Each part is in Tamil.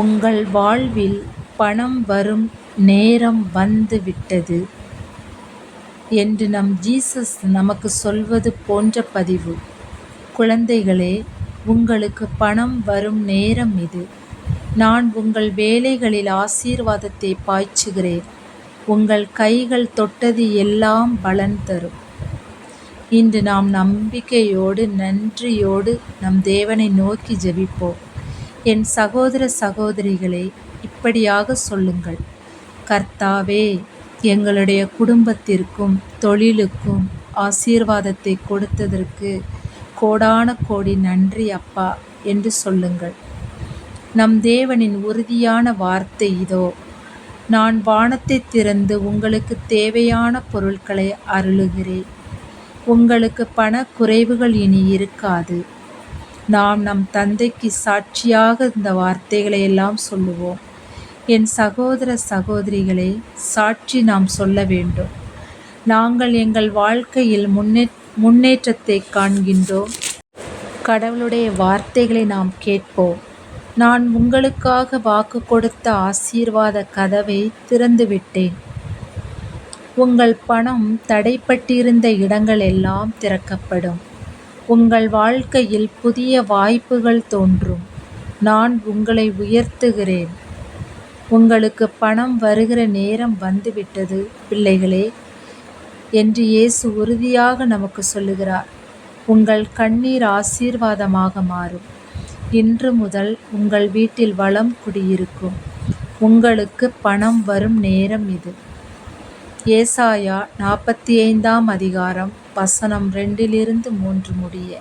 உங்கள் வாழ்வில் பணம் வரும் நேரம் வந்து விட்டது என்று நம் ஜீசஸ் நமக்கு சொல்வது போன்ற பதிவு. குழந்தைகளே உங்களுக்கு பணம் வரும் நேரம் இது. நான் உங்கள் வேலைகளில் ஆசீர்வாதத்தை பாய்ச்சுகிறேன். உங்கள் கைகள் தொட்டது எல்லாம் பலன் தரும். இன்று நாம் நம்பிக்கையோடு நன்றியோடு நம் தேவனை நோக்கி ஜெபிப்போம். என் சகோதர சகோதரிகளே இப்படியாக சொல்லுங்கள். கர்த்தாவே எங்களுடைய குடும்பத்திற்கும் தொழிலுக்கும் ஆசீர்வாதத்தை கொடுத்ததற்கு கோடான கோடி நன்றி அப்பா என்று சொல்லுங்கள். நம் தேவனின் உறுதியான வார்த்தை இதோ. நான் வானத்தை திறந்து உங்களுக்கு தேவையான பொருட்களை அருளுகிறேன். உங்களுக்கு பண குறைவுகள் இனி இருக்காது. நாம் நம் தந்தைக்கு சாட்சியாக இந்த வார்த்தைகளை எல்லாம் சொல்லுவோம். என் சகோதர சகோதரிகளை சாட்சி நாம் சொல்ல வேண்டும். நாங்கள் எங்கள் வாழ்க்கையில் முன்னே முன்னேற்றத்தை காண்கின்றோம். கடவுளுடைய வார்த்தைகளை நாம் கேட்போம். நான் உங்களுக்காக வாக்கு கொடுத்த ஆசீர்வாத கதவை திறந்துவிட்டேன். உங்கள் பணம் தடைப்பட்டிருந்த இடங்கள் எல்லாம் திறக்கப்படும். உங்கள் வாழ்க்கையில் புதிய வாய்ப்புகள் தோன்றும். நான் உங்களை உயர்த்துகிறேன். உங்களுக்கு பணம் வருகிற நேரம் வந்துவிட்டது பிள்ளைகளே என்று இயேசு உறுதியாக நமக்கு சொல்லுகிறார். உங்கள் கண்ணீர் ஆசீர்வாதமாக மாறும். இன்று முதல் உங்கள் வீட்டில் வளம் குடியிருக்கும். உங்களுக்கு பணம் வரும் நேரம் இது. ஏசாயா நாற்பத்தி ஐந்தாம் அதிகாரம் வசனம் ரெண்டிலிருந்து மூன்று முடிய.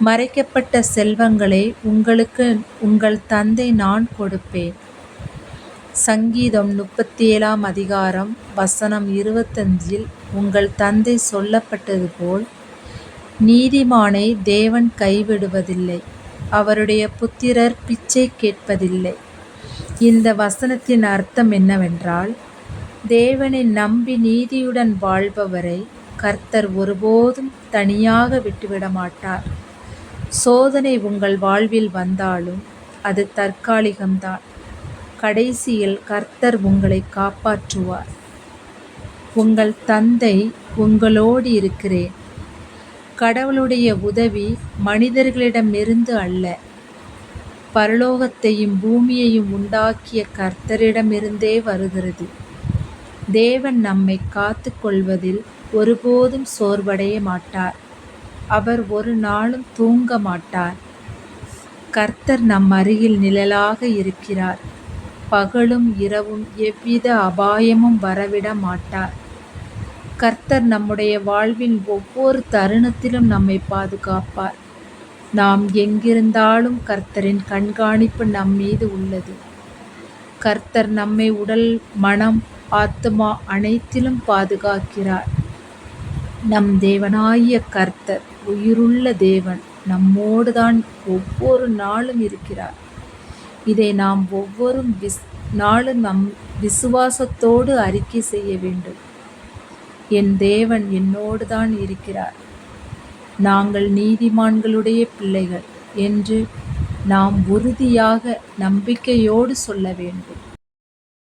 மறைக்கப்பட்ட செல்வங்களை உங்களுக்கு உங்கள் தந்தை நான் கொடுப்பேன். சங்கீதம் முப்பத்தி ஏழாம் அதிகாரம் வசனம் இருபத்தஞ்சில் உங்கள் தந்தை சொல்லப்பட்டது போல் நீதிமானை தேவன் கைவிடுவதில்லை அவருடைய புத்திரர் பிச்சை கேட்பதில்லை. இந்த வசனத்தின் அர்த்தம் என்னவென்றால் தேவனை நம்பி நீதியுடன் வாழ்பவரை கர்த்தர் ஒருபோதும் தனியாக விட்டுவிட மாட்டார். சோதனை உங்கள் வாழ்வில் வந்தாலும் அது தற்காலிகம்தான். கடைசியில் கர்த்தர் உங்களை காப்பாற்றுவார். உங்கள் தந்தை உங்களோடு இருக்கிறேன். கடவுளுடைய உதவி மனிதர்களிடமிருந்து அல்ல. பரலோகத்தையும் பூமியையும் உண்டாக்கிய கர்த்தரிடமிருந்தே வருகிறது. தேவன் நம்மை காத்து கொள்வதில் ஒருபோதும் சோர்வடைய மாட்டார். அவர் ஒரு நாளும் தூங்க மாட்டார். கர்த்தர் நம் அருகில் நிழலாக இருக்கிறார். பகலும் இரவும் எவ்வித அபாயமும் வரவிட மாட்டார். கர்த்தர் நம்முடைய வாழ்வின் ஒவ்வொரு தருணத்திலும் நம்மை பாதுகாப்பார். நாம் எங்கிருந்தாலும் கர்த்தரின் கண்காணிப்பு நம் மீது உள்ளது. கர்த்தர் நம்மை உடல் மனம் ஆத்மா அனைத்திலும் பாதுகாக்கிறார். நம் தேவனாகிய கர்த்தர் உயிருள்ள தேவன் நம்மோடு தான் ஒவ்வொரு நாளும் இருக்கிறார். இதை நாம் ஒவ்வொரு விஸ் நாளும் நம் விசுவாசத்தோடு அறிக்கை செய்ய வேண்டும். என் தேவன் என்னோடு தான் இருக்கிறார். நாங்கள் நீதிமான்களுடைய பிள்ளைகள் என்று நாம் உறுதியாக நம்பிக்கையோடு சொல்ல வேண்டும்.